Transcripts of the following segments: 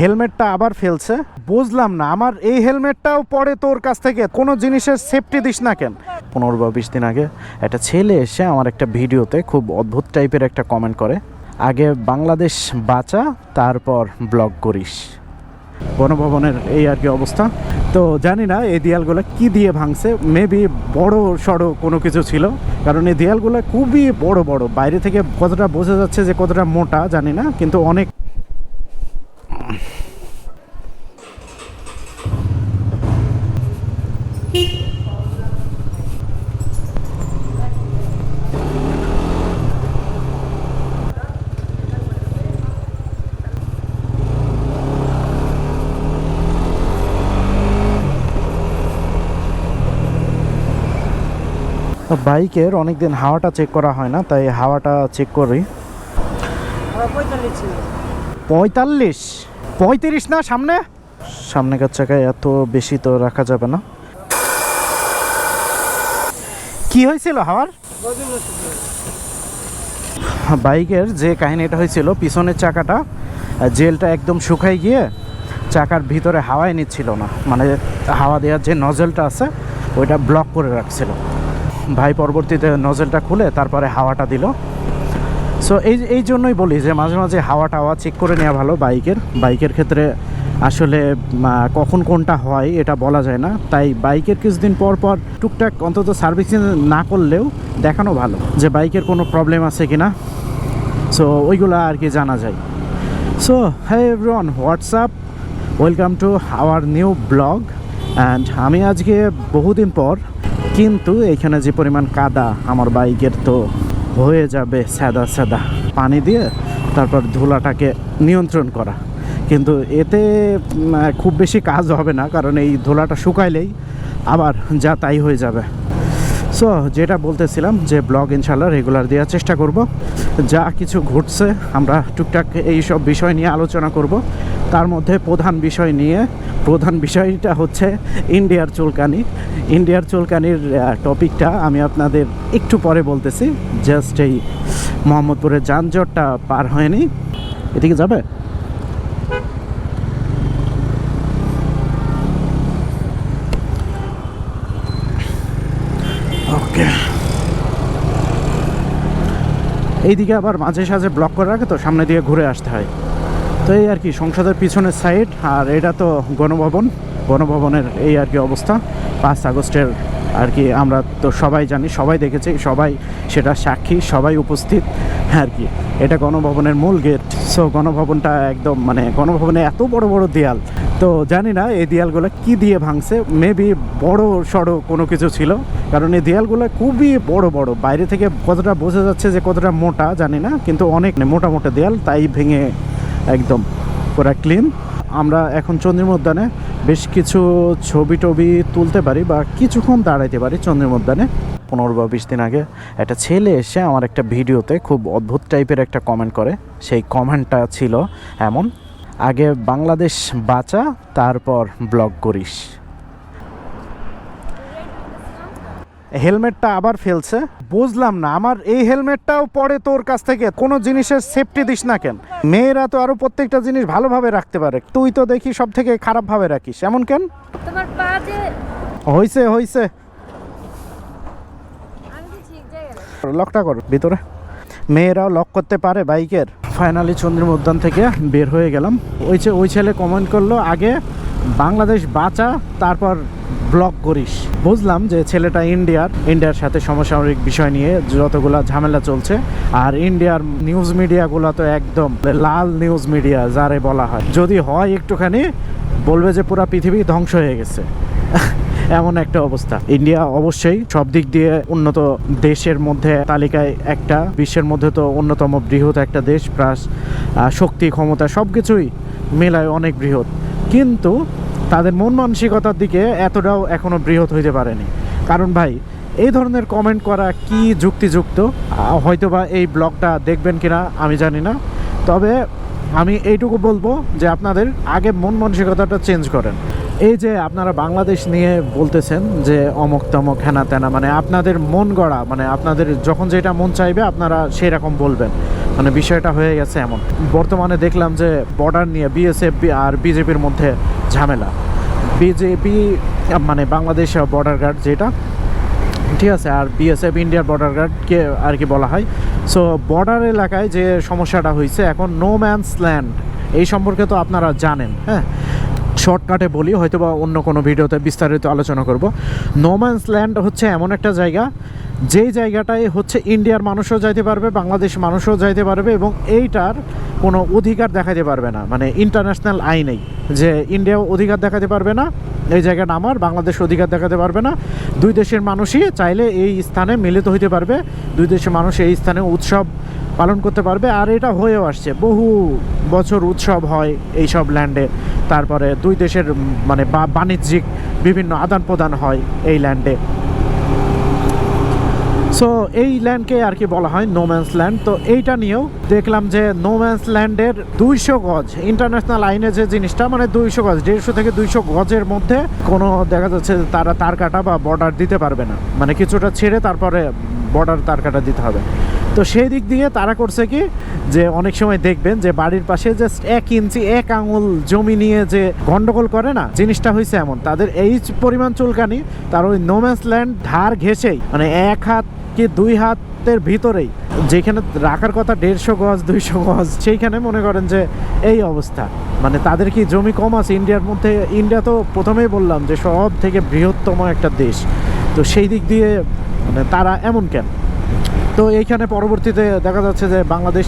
হেলমেটটা আবার ফেলছে। বুঝলাম না, আমার এই হেলমেটটাও পরে তোর কাছ থেকে। কোনো জিনিসের সেফটি দিস না কেন? পনেরো বা বিশ দিন আগে একটা ছেলে এসে আমার একটা ভিডিওতে খুব অদ্ভুত টাইপের একটা কমেন্ট করে, আগে বাংলাদেশ বাঁচা, তারপর ব্লগ করিস। গণভবনের এই আর কি অবস্থা। তো জানি না এই দেয়ালগুলো কি দিয়ে ভাঙছে মেবি বড় সড়ো কোনো কিছু ছিল, কারণ এই দেয়ালগুলো খুবই বড় বড়। বাইরে থেকে কতটা বোঝা যাচ্ছে যে কতটা মোটা, জানি না, কিন্তু অনেক বাইকের অনেকদিন হাওয়াটা চেক করা হয় না, তাই হাওয়াটা চেক করি। পঁয়তাল্লিশ। পঁয়ত্রিশ না, সামনে? সামনেকার চাকায় এত বেশি তো রাখা যাবে না। কি হয়েছিল হাওয়ার? বাইকের যে কাহিনীটা হয়েছিল, পিছনের চাকাটা জেলটা একদম শুকাই গিয়ে চাকার ভিতরে হাওয়াই নিচ্ছিল না। মানে হাওয়া দেওয়ার যে নজলটা আছে, ওইটা ব্লক করে রাখছিল। ভাই পরবর্তীতে নজলটা খুলে তারপরে হাওয়াটা দিল। সো এই এই জন্যই বলি যে মাঝে মাঝে হাওয়া টাওয়া চেক করে নেওয়া ভালো বাইকের। বাইকের ক্ষেত্রে আসলে কখন কোনটা হয় এটা বলা যায় না। তাই বাইকের কিছুদিন পর পর টুকটাক অন্তত সার্ভিসিং না করলেও দেখানো ভালো যে বাইকের কোনো প্রবলেম আছে কি না সো ওইগুলো আর কি জানা যায়। সো হ্যাঁ everyone WhatsApp welcome to our new blog and আমি আজকে বহুদিন পর কিন্তু এখানে যে পরিমাণ কাদা আমার বাইকের তো হয়ে যাবে সাদা সাদা পানি দিয়ে তারপর ধুলাটাকে নিয়ন্ত্রণ করা। কিন্তু এতে খুব বেশি কাজ হবে না, কারণ এই ধুলাটা শুকাইলেই আবার যা তাই হয়ে যাবে। সো যেটা বলতেছিলাম যে ব্লগ ইনশাল্লাহ রেগুলার দেওয়ার চেষ্টা করব। যা কিছু ঘটছে, আমরা টুকটাক এই সব বিষয় নিয়ে আলোচনা করব। তার মধ্যে প্রধান বিষয় নিয়ে, প্রধান বিষয়টা হচ্ছে ইন্ডিয়ার চুলকানি। ইন্ডিয়ার চুলকানির টপিকটা আমি আপনাদের একটু পরে বলতেছি। জাস্ট এই মোহাম্মদপুরের যানজটটা পার হয়নি। এদিকে যাবে? ওকে এইদিকে আবার মাঝে সাঝে ব্লক করে রাখে তো সামনে দিয়ে ঘুরে আসতে হয়। তো এই আর কি, সংসদের পিছনের সাইড আর এটা তো গণভবন। গণভবনের এই আর কি অবস্থা, পাঁচ আগস্টের আর কি, আমরা তো সবাই জানি, সবাই দেখেছি, সবাই সেটা সাক্ষী, সবাই উপস্থিত আর কি। এটা গণভবনের মূল গেট সো গণভবনটা একদম মানে গণভবনে এত বড় বড় দেয়াল, তো জানি না এই দেয়ালগুলো কি দিয়ে ভাঙছে মেবি বড় সড়ো কোনো কিছু ছিল, কারণ এই দেয়ালগুলো খুবই বড় বড়, বাইরে থেকে কতটা বোঝা যাচ্ছে যে কতটা মোটা, জানি না, কিন্তু অনেক মোটা মোটা দেয়াল, তাই ভেঙে একদম পুরা ক্লিন আমরা এখন চন্দ্রিম উদ্যানে বেশ কিছু ছবি টবি তুলতে পারি বা কিছুক্ষণ দাঁড়াইতে পারি চন্দ্রিম উদ্যানে পনেরো বা বিশ দিন আগে একটা ছেলে এসে আমার একটা ভিডিওতে খুব অদ্ভুত টাইপের একটা কমেন্ট করে। সেই কমেন্টটা ছিল এমন, আগে বাংলাদেশ বাঁচা, তারপর ব্লগ করিস। হেলমেটটা আবার ফেলছে। বুঝলাম না আমার এই হেলমেটটাও পরে তোর কাছ থেকে কোনো জিনিসের সেফটি দিস না কেন? মেয়েরা তো আরও প্রত্যেকটা জিনিস ভালোভাবে রাখতে পারে। তুই তো দেখি সব থেকে খারাপভাবে রাখিস এমন কেন? তোমার পা যে হইছে হইছে। লকটা কর ভিতরে। মেয়েরাও লক করতে পারে বাইকের। ফাইনালি চন্দ্রিম উদ্যান থেকে বের হয়ে গেলাম। ওই যে ওই ছেলে কমেন্ট করল আগে বাংলাদেশ বাঁচা, তারপর ব্লক করিস। বুঝলাম যে ছেলেটা ইন্ডিয়ার ইন্ডিয়ার সাথে সমসাময়িক বিষয় নিয়ে যতগুলা ঝামেলা চলছে, আর ইন্ডিয়ার নিউজ মিডিয়াগুলো তো একদম লাল নিউজ মিডিয়া যারে বলা হয়। যদি হয় একটুখানি, বলবে যে পুরা পৃথিবী ধ্বংস হয়ে গেছে। এমন একটা অবস্থা। ইন্ডিয়া অবশ্যই সব দিক দিয়ে উন্নত দেশের মধ্যে তালিকায় একটা, বিশ্বের মধ্যে তো অন্যতম বৃহৎ একটা দেশ, প্লাস শক্তি, ক্ষমতা সব কিছুই মেলায় অনেক বৃহৎ। কিন্তু তাদের মন মানসিকতার দিকে এতটাও এখনও বৃহৎ হইতে পারেনি। কারণ ভাই, এই ধরনের কমেন্ট করা কি যুক্তিযুক্ত? হয়তোবা এই ব্লগটা দেখবেন কিনা আমি জানি না। তবে আমি এইটুকু বলব যে আপনাদের আগে মন মানসিকতাটা চেঞ্জ করেন। এই যে আপনারা বাংলাদেশ নিয়ে বলতেছেন যে অমক তমক, হেনা তেনা মানে আপনাদের মন গড়া মানে আপনাদের যখন যেটা মন চাইবে আপনারা সেই রকম বলবেন। মানে বিষয়টা হয়ে গেছে এমন। বর্তমানে দেখলাম যে বর্ডার নিয়ে বিএসএফ আর বিজেপির মধ্যে ঝামেলা। বিজেপি মানে বাংলাদেশ বর্ডার গার্ড যেটা, ঠিক আছে, আর বিএসএফ ইন্ডিয়ার বর্ডার গার্ডকে আর কি বলা হয়। সো বর্ডার এলাকায় যে সমস্যাটা হয়েছে এখন নো ম্যানস ল্যান্ড এই সম্পর্কে তো আপনারা জানেন হ্যাঁ? শর্টকাটে বলি হয়তো বা অন্য কোনো ভিডিওতে বিস্তারিত আলোচনা করব। নো ম্যানস ল্যান্ড হচ্ছে এমন একটা জায়গা যেই জায়গাটায় হচ্ছে ইন্ডিয়ার মানুষও যাইতে পারবে, বাংলাদেশ মানুষও যাইতে পারবে এবং এইটার কোনো অধিকার দেখাতে পারবে না। মানে ইন্টারন্যাশনাল আইনেই যে ইন্ডিয়াও অধিকার দেখাতে পারবে না, এই জায়গাটা আমার বাংলাদেশ অধিকার দেখাতে পারবে না। দুই দেশের মানুষই চাইলে এই স্থানে মিলিত হইতে পারবে, দুই দেশের মানুষ এই স্থানে উৎসব পালন করতে পারবে আর এটা হয়েও আসছে। বহু বছর উৎসব হয় এই সব ল্যান্ডে তারপরে দুই দেশের মানে বাণিজ্যিক বিভিন্ন আদান প্রদান হয় এই ল্যান্ডে সো এই ল্যান্ডকে আর কি বলা হয়? নোম্যান্স ল্যান্ড তো এইটা নিয়েও দেখলাম যে নোম্যান্স ল্যান্ডের দুইশো গজ ইন্টারন্যাশনাল আইনে যে জিনিসটা মানে দুইশো গজ, দেড়শো থেকে দুইশো গজের মধ্যে কোনো দেখা যাচ্ছে তারা তার কাটা বা বর্ডার দিতে পারবে না। মানে কিছুটা ছেড়ে তারপরে বর্ডার তার কাটা দিতে হবে। তো সেই দিক দিয়ে তারা করছে কি? যে অনেক সময় দেখবেন যে বাড়ির পাশে জাস্ট এক ইঞ্চি, এক আঙুল জমি নিয়ে যে গন্ডগোল করে না, জিনিসটা হয়েছে এমন। তাদের এই পরিমাণ চুলকানি, তার ওই নোম্যান্স ল্যান্ড ধার ঘেসেই মানে এক হাত কি দুই হাতের ভিতরেই? যেখানে রাখার কথা দেড়শো গজ, দুইশো গজ, সেইখানে মনে করেন যে এই অবস্থা। মানে তাদের কি জমি কম আছে? ইন্ডিয়ার মধ্যে, ইন্ডিয়া তো প্রথমেই বললাম যে সব থেকে বৃহত্তম একটা দেশ। তো সেই দিক দিয়ে মানে তারা এমন কেন? তো এইখানে পরবর্তীতে দেখা যাচ্ছে যে বাংলাদেশ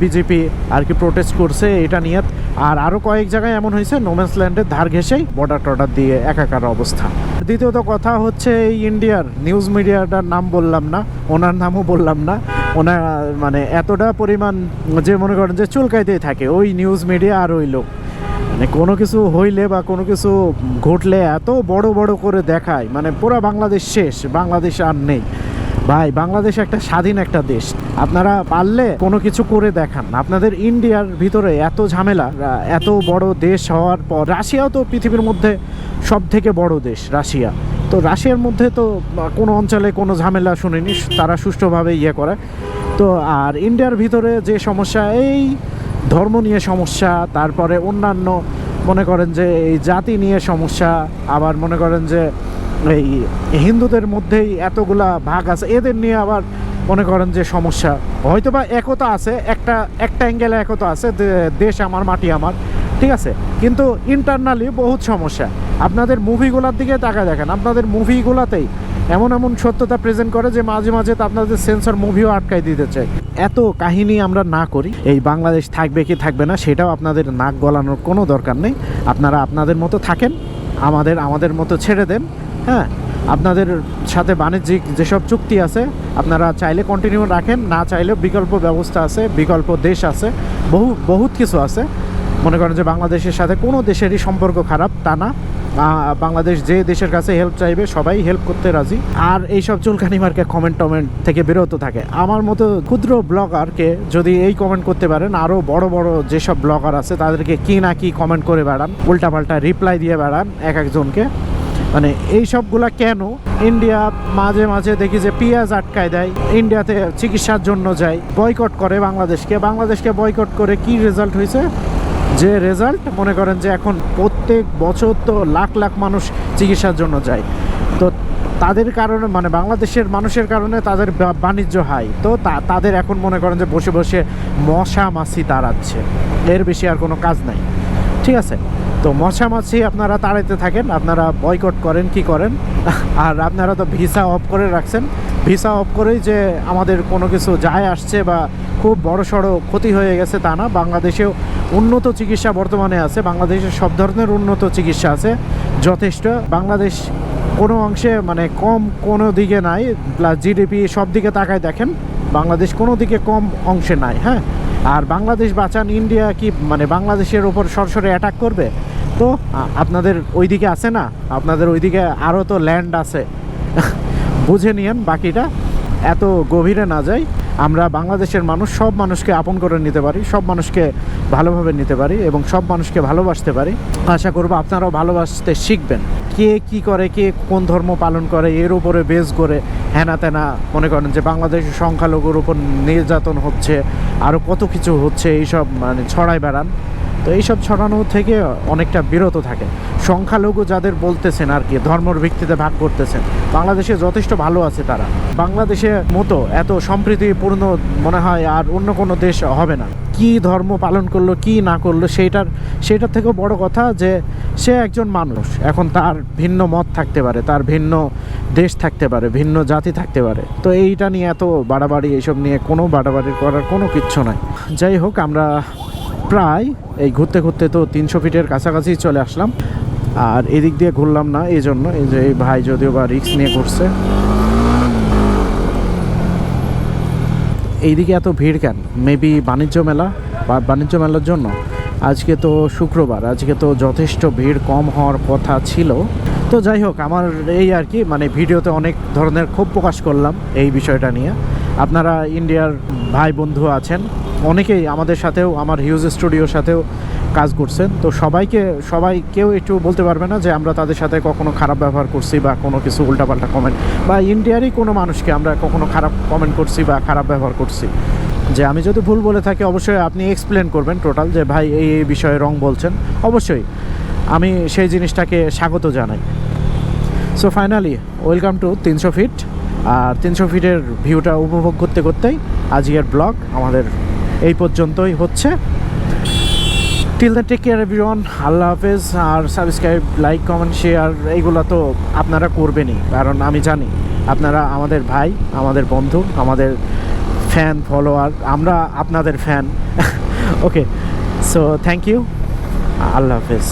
বিজেপি আর কি প্রোটেস্ট করছে এটা নিয়ে। আর আরও কয়েক জায়গায় এমন হয়েছে নোম্যান্স ল্যান্ডের ধার ঘেসেই বর্ডার টর্ডার দিয়ে একাকার অবস্থা। দ্বিতীয়ত কথা হচ্ছে এই ইন্ডিয়ার নিউজ মিডিয়াটার নাম বললাম না, ওনার নামও বললাম না। ওনার মানে এতটা পরিমাণ যে মনে করেন যে চুলকাইতেই থাকে, ওই নিউজ মিডিয়া আর ওই লোক। মানে কোনো কিছু হইলে বা কোনো কিছু ঘটলে এত বড় বড় করে দেখায় মানে পুরো বাংলাদেশ শেষ, বাংলাদেশ আর নেই। ভাই, বাংলাদেশ একটা স্বাধীন একটা দেশ। আপনারা পারলে কোনো কিছু করে দেখান। আপনাদের ইন্ডিয়ার ভিতরে এত ঝামেলা এত বড় দেশ হওয়ার পর, রাশিয়াও তো পৃথিবীর মধ্যে সব থেকে বড় দেশ, রাশিয়া। তো রাশিয়ার মধ্যে তো কোনো অঞ্চলে কোনো ঝামেলা শুনিনি, তারা সুষ্ঠুভাবে ইয়ে করে। তো আর ইন্ডিয়ার ভিতরে যে সমস্যা, এই ধর্ম নিয়ে সমস্যা, তারপরে অন্যান্য মনে করেন যে এই জাতি নিয়ে সমস্যা, আবার মনে করেন যে এই হিন্দুদের মধ্যেই এতগুলা ভাগ আছে। এদের নিয়ে আবার মনে করেন যে সমস্যা। হয়তো বা একতা আছে, একটা একটা অ্যাঙ্গেলে একতা আছে দেশ আমার, মাটি আমার, ঠিক আছে? কিন্তু ইন্টারনালি বহুত সমস্যা। আপনাদের মুভিগুলোর দিকে তাকা দেখেন, আপনাদের মুভিগুলোতেই এমন এমন সত্যতা প্রেজেন্ট করে যে মাঝে মাঝে তো আপনাদের সেন্সর মুভিও আটকাই দিতে চাই এত কাহিনী আমরা না করি। এই বাংলাদেশ থাকবে কি থাকবে না, সেটাও আপনাদের নাক গলানোর কোনো দরকার নেই। আপনারা আপনাদের মতো থাকেন, আমাদের আমাদের মতো ছেড়ে দেন। হ্যাঁ আপনাদের সাথে বাণিজ্যিক যেসব চুক্তি আছে, আপনারা চাইলে কন্টিনিউ রাখেন, না চাইলে বিকল্প ব্যবস্থা আছে, বিকল্প দেশ আছে, বহু, বহুত কিছু আছে। মনে করেন যে বাংলাদেশের সাথে কোনো দেশেরই সম্পর্ক খারাপ, তা না। বাংলাদেশ যে দেশের কাছে হেল্প চাইবে, সবাই হেল্প করতে রাজি। আর এইসব চুলকানি মার্কে কমেন্ট টমেন্ট থেকে বিরত থাকে। আমার মতো ক্ষুদ্র ব্লগারকে যদি এই কমেন্ট করতে পারেন আরও বড় বড় যেসব ব্লগার আছে, তাদেরকে কি না কি কমেন্ট করে বেড়ান, উল্টাপাল্টা রিপ্লাই দিয়ে বেড়ান এক একজনকে। মানে এই সবগুলা কেন? ইন্ডিয়া মাঝে মাঝে দেখি যে পেঁয়াজ আটকায় দেয়। ইন্ডিয়াতে চিকিৎসার জন্য যায়। বয়কট করে বাংলাদেশকে। বাংলাদেশকে বয়কট করে কি রেজাল্ট হয়েছে? যে রেজাল্ট মনে করেন যে এখন প্রত্যেক বছর তো লাখ লাখ মানুষ চিকিৎসার জন্য যায়। তো তাদের কারণে মানে বাংলাদেশের মানুষের কারণে তাদের বাণিজ্য হাই। তো তাদের এখন মনে করেন যে বসে বসে মশা মাছি তাড়াচ্ছে। এর বেশি আর কোনো কাজ নাই। ঠিক আছে? তো মশা মাছি আপনারা তাড়াইতে থাকেন, আপনারা বয়কট করেন, কি করেন? আর আপনারা তো ভিসা অফ করে রাখছেন। ভিসা অফ করেই যে আমাদের কোনো কিছু যায় আসছে বা খুব বড় সড়ো ক্ষতি হয়ে গেছে তা না। বাংলাদেশেও উন্নত চিকিৎসা বর্তমানে আছে। বাংলাদেশে সব ধরনের উন্নত চিকিৎসা আছে। যথেষ্ট। বাংলাদেশ কোনো অংশে মানে কম কোনো দিকে নাই। প্লাস জিডিপি সব দিকে তাকায় দেখেন। বাংলাদেশ কোনো দিকে কম অংশে নাই হ্যাঁ? আর বাংলাদেশ বাঁচান ইন্ডিয়া কি মানে বাংলাদেশের ওপর সরাসরি অ্যাটাক করবে? তো আপনাদের ওইদিকে আছে না? আপনাদের ওইদিকে আরও তো ল্যান্ড আছে। বুঝে নিয়েন বাকিটা। এত গভীরে না যাই। আমরা বাংলাদেশের মানুষ, সব মানুষকে আপন করে নিতে পারি, সব মানুষকে ভালোভাবে নিতে পারি এবং সব মানুষকে ভালোবাসতে পারি। আশা করব আপনারাও ভালোবাসতে শিখবেন। কে কি করে, কে কোন ধর্ম পালন করে, এর উপরে বেস করে হেনা তেনা মনে করেন যে বাংলাদেশের সংখ্যালঘুর উপর নির্যাতন হচ্ছে আরও কত কিছু হচ্ছে, এইসব মানে ছড়াই বেড়ান। তো এইসব ছড়ানো থেকে অনেকটা বিরত থাকে। সংখ্যালঘু যাদের বলতেছেন আর কি, ধর্মর ভিত্তিতে ভাগ করতেছেন, বাংলাদেশে যথেষ্ট ভালো আছে তারা। বাংলাদেশে মতো এত সম্প্রীতিপূর্ণ মনে হয় আর অন্য কোনো দেশ হবে না। কি ধর্ম পালন করল, কি না করল, সেইটার সেইটার থেকেও বড় কথা যে সে একজন মানুষ। এখন তার ভিন্ন মত থাকতে পারে, তার ভিন্ন দেশ থাকতে পারে, ভিন্ন জাতি থাকতে পারে। তো এইটা নিয়ে এত বাড়াবাড়ি, এইসব নিয়ে কোনো বাড়াবাড়ি করার কোনো কিচ্ছু নাই। যাই হোক, আমরা প্রায় এই ঘুরতে ঘুরতে তো তিনশো ফিটের কাছাকাছি চলে আসলাম। আর এদিক দিয়ে ঘুরলাম না এই জন্য এই যে এই ভাই যদিও বা রিক্স নিয়ে ঘুরছে। এইদিকে এত ভিড় কেন? মেবি বাণিজ্য মেলা বা বাণিজ্য মেলার জন্য। আজকে তো শুক্রবার, আজকে তো যথেষ্ট ভিড় কম হওয়ার কথা ছিল। তো যাই হোক, আমার এই আর কি মানে ভিডিওতে অনেক ধরনের ক্ষোভ প্রকাশ করলাম এই বিষয়টা নিয়ে। আপনারা ইন্ডিয়ার ভাই বন্ধু আছেন, অনেকেই আমাদের সাথেও, আমার হিউজ স্টুডিওর সাথেও কাজ করছেন। তো সবাইকে, সবাই কেউ একটু বলতে পারবে না যে আমরা তাদের সাথে কখনো খারাপ ব্যবহার করছি বা কোনো কিছু উল্টাপাল্টা কমেন্ট বা ইন্ডিয়ারই কোনো মানুষকে আমরা কখনো খারাপ কমেন্ট করছি বা খারাপ ব্যবহার করছি। যে আমি যদি ভুল বলে থাকি, অবশ্যই আপনি এক্সপ্লেন করবেন টোটাল যে ভাই এই এই বিষয়ে রং বলছেন। অবশ্যই, আমি সেই জিনিসটাকে স্বাগত জানাই। সো ফাইনালি ওয়েলকাম টু তিনশো ফিট আর তিনশো ফিটের ভিউটা উপভোগ করতে করতেই আজকের ব্লগ আমাদের এই পর্যন্তই হচ্ছে। Till the take care everyone আল্লাহ হাফেজ, আর সাবস্ক্রাইব লাইক কমেন্ট শেয়ার এইগুলো তো আপনারা করবেনই, কারণ আমি জানি আপনারা আমাদের ভাই, আমাদের বন্ধু, আমাদের ফ্যান ফলোয়ার আমরা আপনাদের fan okay so thank you আল্লাহ হাফেজ.